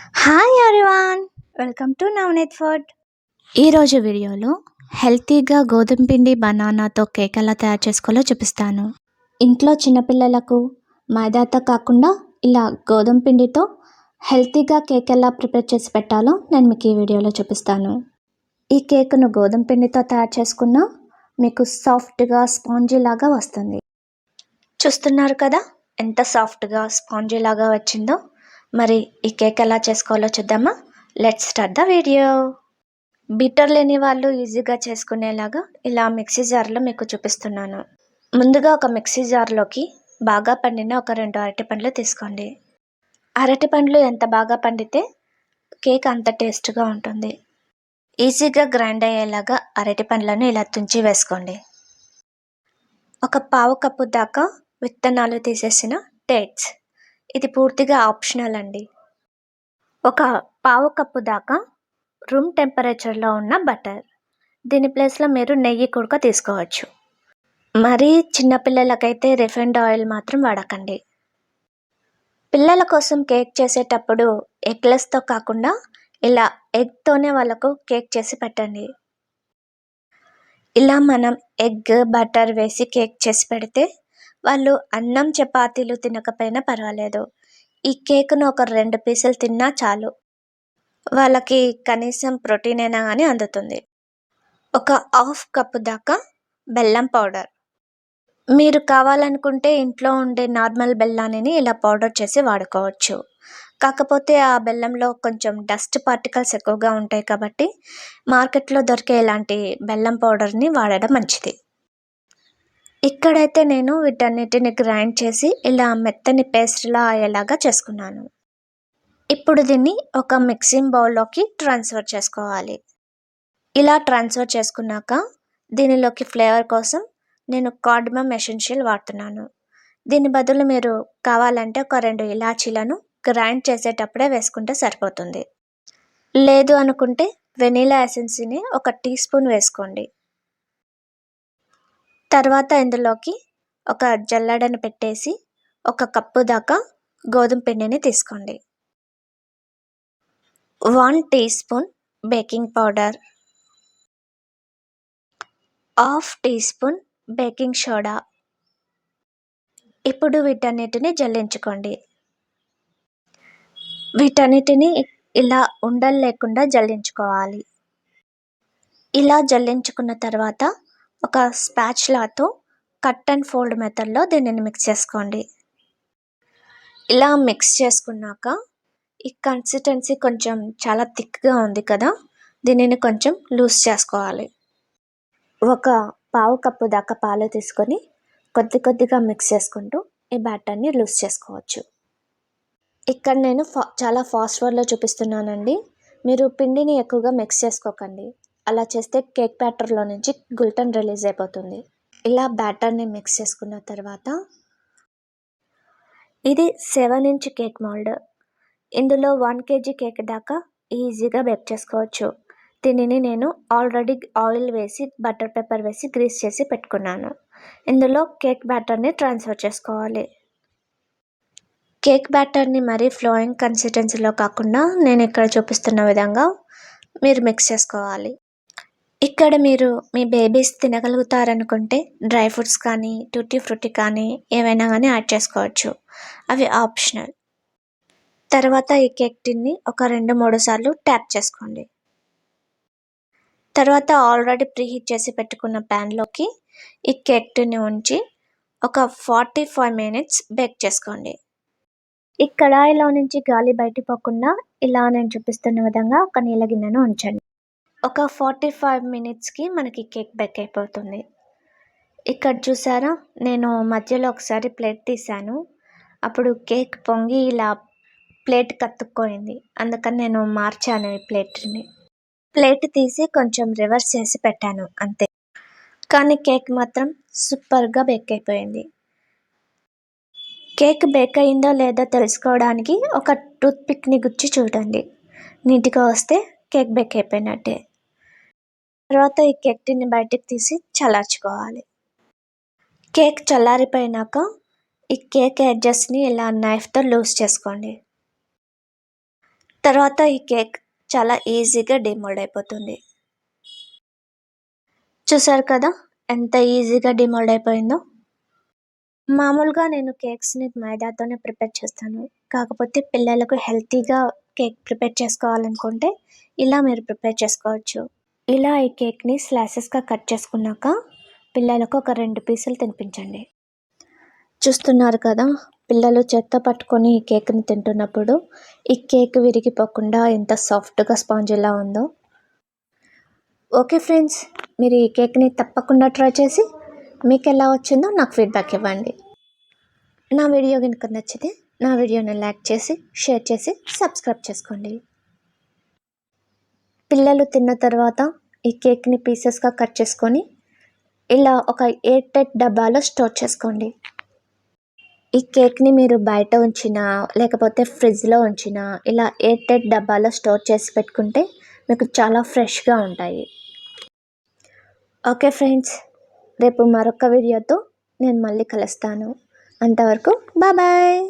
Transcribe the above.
Hi everyone welcome to Navneet food ఈరోజు వీడియోలో హెల్తీగా గోధుమ పిండి బనానాతో కేక్ ఎలా తయారు చేసుకోవాలో చూపిస్తాను. ఇంట్లో చిన్నపిల్లలకు మైదాతో కాకుండా ఇలా గోధుమ పిండితో హెల్తీగా కేక్ ఎలా ప్రిపేర్ చేసి పెట్టాలో నేను మీకు ఈ వీడియోలో చూపిస్తాను. ఈ కేక్ను గోధుమ పిండితో తయారు చేసుకున్న మీకు సాఫ్ట్గా స్పాంజీ లాగా వస్తుంది. చూస్తున్నారు కదా ఎంత సాఫ్ట్గా స్పాంజీ లాగా వచ్చిందో? మరి ఈ కేక్ ఎలా చేసుకోవాలో చూద్దామా? Let start the video beater లేని వాళ్ళు ఈజీగా చేసుకునేలాగా ఇలా మిక్సీ జార్లో మీకు చూపిస్తున్నాను. ముందుగా ఒక మిక్సీ జార్లోకి బాగా పండిన ఒక రెండు అరటి పండ్లు తీసుకోండి. అరటి పండ్లు ఎంత బాగా పండితే కేక్ అంత టేస్ట్గా ఉంటుంది. ఈజీగా గ్రైండ్ అయ్యేలాగా అరటి పండ్లను ఇలా తుంచి వేసుకోండి. ఒక పావు కప్పు దాకా విత్తనాలు తీసేసిన డేట్స్ ఇది పూర్తిగా ఆప్షనల్ అండి. ఒక పావు కప్పు దాకా రూమ్ టెంపరేచర్లో ఉన్న బటర్. దీని ప్లేస్లో మీరు నెయ్యి కూడా తీసుకోవచ్చు. మరీ చిన్నపిల్లలకైతే రిఫైండ్ ఆయిల్ మాత్రం వాడకండి. పిల్లల కోసం కేక్ చేసేటప్పుడు ఎగ్లెస్తో కాకుండా ఇలా ఎగ్తోనే వాళ్ళకు కేక్ చేసి పెట్టండి. ఇలా మనం ఎగ్ బటర్ వేసి కేక్ చేసి పెడితే వాళ్ళు అన్నం చపాతీలు తినకపోయినా పర్వాలేదు. ఈ కేక్ను ఒక రెండు పీసులు తిన్నా చాలు. వాళ్ళకి కనీసం ప్రోటీన్ అయినా కానీ అందుతుంది. ఒక హాఫ్ కప్పు దాకా బెల్లం పౌడర్. మీరు కావాలనుకుంటే ఇంట్లో ఉండే నార్మల్ బెల్లాన్ని ఇలా పౌడర్ చేసి వాడుకోవచ్చు. కాకపోతే ఆ బెల్లంలో కొంచెం డస్ట్ పార్టికల్స్ ఎక్కువగా ఉంటాయి కాబట్టి మార్కెట్లో దొరికే ఇలాంటి బెల్లం పౌడర్ని వాడడం మంచిది. ఇక్కడైతే నేను వీటన్నిటిని గ్రైండ్ చేసి ఇలా మెత్తని పేస్ట్లా అయ్యేలాగా చేసుకున్నాను. ఇప్పుడు దీన్ని ఒక మిక్సింగ్ బౌల్లోకి ట్రాన్స్ఫర్ చేసుకోవాలి. ఇలా ట్రాన్స్ఫర్ చేసుకున్నాక దీనిలోకి ఫ్లేవర్ కోసం నేను కార్డమమ్ ఎసెన్షియల్ వాడుతున్నాను. దీని బదులు మీరు కావాలంటే ఒక రెండు ఇలాచీలను గ్రైండ్ చేసేటప్పుడే వేసుకుంటే సరిపోతుంది. లేదు అనుకుంటే వెనీలా ఎసెన్సీని ఒక టీ స్పూన్ వేసుకోండి. తర్వాత ఇందులోకి ఒక జల్లెడను పెట్టేసి ఒక కప్పు దాకా గోధుమ పిండిని తీసుకోండి. One teaspoon baking powder. Half teaspoon baking soda. ఇప్పుడు వీటన్నిటిని జల్లించుకోండి. వీటన్నిటిని ఇలా ఉండలు లేకుండా జల్లించుకోవాలి. ఇలా జల్లించుకున్న తర్వాత ఒక స్పాచ్లాతో కట్ అండ్ ఫోల్డ్ మెథడ్లో దీనిని మిక్స్ చేసుకోండి. ఇలా మిక్స్ చేసుకున్నాక ఈ కన్సిస్టెన్సీ కొంచెం చాలా థిక్గా ఉంది కదా దీనిని కొంచెం లూజ్ చేసుకోవాలి. ఒక పావు కప్పు దాకా పాలు తీసుకొని కొద్ది కొద్దిగా మిక్స్ చేసుకుంటూ ఈ బ్యాటర్ని లూజ్ చేసుకోవచ్చు. ఇక్కడ నేను ఫా చాలా ఫాస్ట్ వర్డ్లో చూపిస్తున్నానండి. మీరు పిండిని ఎక్కువగా మిక్స్ చేసుకోకండి. అలా చేస్తే కేక్ బ్యాటర్లో నుంచి గుల్టన్ రిలీజ్ అయిపోతుంది. ఇలా బ్యాటర్ని మిక్స్ చేసుకున్న తర్వాత ఇది సెవెన్ ఇంచ్ కేక్ మోల్డ్. ఇందులో వన్ కేజీ కేక్ దాకా ఈజీగా బేక్ చేసుకోవచ్చు. దీనిని నేను ఆల్రెడీ ఆయిల్ వేసి బటర్ పేపర్ వేసి గ్రీస్ చేసి పెట్టుకున్నాను. ఇందులో కేక్ బ్యాటర్ని ట్రాన్స్ఫర్ చేసుకోవాలి. కేక్ బ్యాటర్ని మరీ ఫ్లోయింగ్ కన్సిస్టెన్సీలో కాకుండా నేను ఇక్కడ చూపిస్తున్న విధంగా మీరు మిక్స్ చేసుకోవాలి. ఇక్కడ మీరు మీ బేబీస్ తినగలుగుతారనుకుంటే డ్రై ఫ్రూట్స్ కానీ టూటీ ఫ్రూటీ కానీ ఏవైనా కానీ యాడ్ చేసుకోవచ్చు. అవి ఆప్షనల్. తర్వాత ఈ కేక్ టిన్ని ఒక రెండు మూడు సార్లు ట్యాప్ చేసుకోండి. తర్వాత ఆల్రెడీ ప్రీహీట్ చేసి పెట్టుకున్న ప్యాన్లోకి ఈ కేక్ టిన్ని ఉంచి ఒక ఫార్టీ ఫైవ్ మినిట్స్ బేక్ చేసుకోండి. ఈ కడాయిలో నుంచి గాలి బయటపోకుండా ఇలా నేను చూపిస్తున్న విధంగా ఒక నీళ్ళ గిన్నెను ఉంచండి. ఒక ఫార్టీ ఫైవ్ మినిట్స్కి మనకి కేక్ బేక్ అయిపోతుంది. ఇక్కడ చూసారా? నేను మధ్యలో ఒకసారి ప్లేట్ తీశాను. అప్పుడు కేక్ పొంగి ఇలా ప్లేట్ కత్తుక్కోయింది అందుకని నేను మార్చాను ఈ ప్లేట్ని. ప్లేట్ తీసి కొంచెం రివర్స్ చేసి పెట్టాను అంతే. కానీ కేక్ మాత్రం సూపర్గా బేక్ అయిపోయింది. కేక్ బేక్ అయిందో లేదో తెలుసుకోవడానికి ఒక టూత్ పిక్ని గుచ్చి చూడండి. నీట్గా వస్తే కేక్ బేక్ అయిపోయినట్టే. తర్వాత ఈ కేక్ బయటకు తీసి చల్లార్చుకోవాలి. కేక్ చల్లారిపోయినాక ఈ కేక్ ఎడ్జెస్ని ఇలా నైఫ్తో లూజ్ చేసుకోండి. తర్వాత ఈ కేక్ చాలా ఈజీగా డిమోల్డ్ అయిపోతుంది. చూసారు కదా ఎంత ఈజీగా డిమోల్డ్ అయిపోయిందో? మామూలుగా నేను కేక్స్ని మైదాతోనే ప్రిపేర్ చేస్తాను. కాకపోతే పిల్లలకు హెల్తీగా కేక్ ప్రిపేర్ చేసుకోవాలనుకుంటే ఇలా మీరు ప్రిపేర్ చేసుకోవచ్చు. ఇలా ఈ కేక్ని స్లైసెస్గా కట్ చేసుకున్నాక పిల్లలకు ఒక రెండు పీసులు తినిపించండి. చూస్తున్నారు కదా పిల్లలు చేత్తో పట్టుకొని ఈ కేక్ని తింటున్నప్పుడు ఈ కేక్ విరిగిపోకుండా ఎంత సాఫ్ట్గా స్పాంజిలా ఉందో. ఓకే ఫ్రెండ్స్ మీరు ఈ కేక్ని తప్పకుండా ట్రై చేసి మీకు ఎలా వచ్చిందో నాకు ఫీడ్బ్యాక్ ఇవ్వండి. నా వీడియో కనుక నచ్చితే నా వీడియోని లైక్ చేసి షేర్ చేసి సబ్స్క్రైబ్ చేసుకోండి. పిల్లలు తిన్న తర్వాత ఈ కేక్ని పీసెస్గా కట్ చేసుకొని ఇలా ఒక ఎయిర్ టైట్ డబ్బాలో స్టోర్ చేసుకోండి. ఈ కేక్ని మీరు బయట ఉంచినా లేకపోతే ఫ్రిడ్జ్లో ఉంచినా ఇలా ఎయిర్ టైట్ డబ్బాలో స్టోర్ చేసి పెట్టుకుంటే మీకు చాలా ఫ్రెష్గా ఉంటాయి. ఓకే ఫ్రెండ్స్ రేపు మరొక వీడియోతో నేను మళ్ళీ కలుస్తాను. అంతవరకు బాయ్!